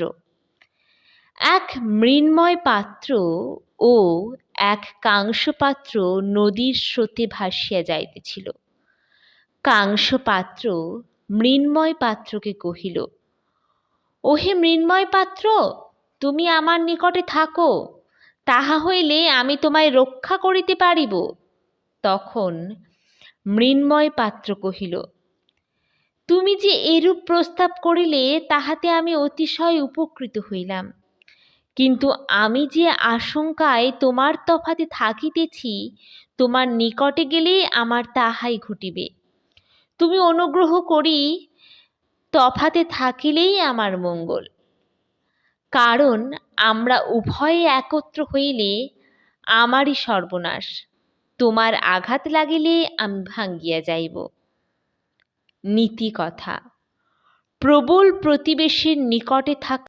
পাত্র। এক মৃন্ময় পাত্র ও এক কাংস পাত্র নদীর স্রোতে ভাসিয়া যাইতেছিল। কাংস পাত্র মৃন্ময় পাত্রকে কহিল, ওহে মৃন্ময় পাত্র, তুমি আমার নিকটে থাকো, তাহা হইলে আমি তোমায় রক্ষা করিতে পারিব। তখন মৃন্ময় পাত্র কহিল তুমি যে এরূপ প্রস্তাব করিলে, তাহাতে আমি অতিশয় উপকৃত হইলাম। কিন্তু আমি যে আশঙ্কায় তোমার তফাতে থাকিতেছি, তোমার নিকটে গেলে আমার তাহাই ঘটিবে। তুমি অনুগ্রহ করি তফাতে থাকিলেই আমার মঙ্গল। কারণ আমরা উভয়ে একত্র হইলে আমারই সর্বনাশ, তোমার আঘাত লাগিলে আমি ভাঙ্গিয়া যাইব। নীতি কথা প্রবল প্রতিবেশীর নিকটে থাকা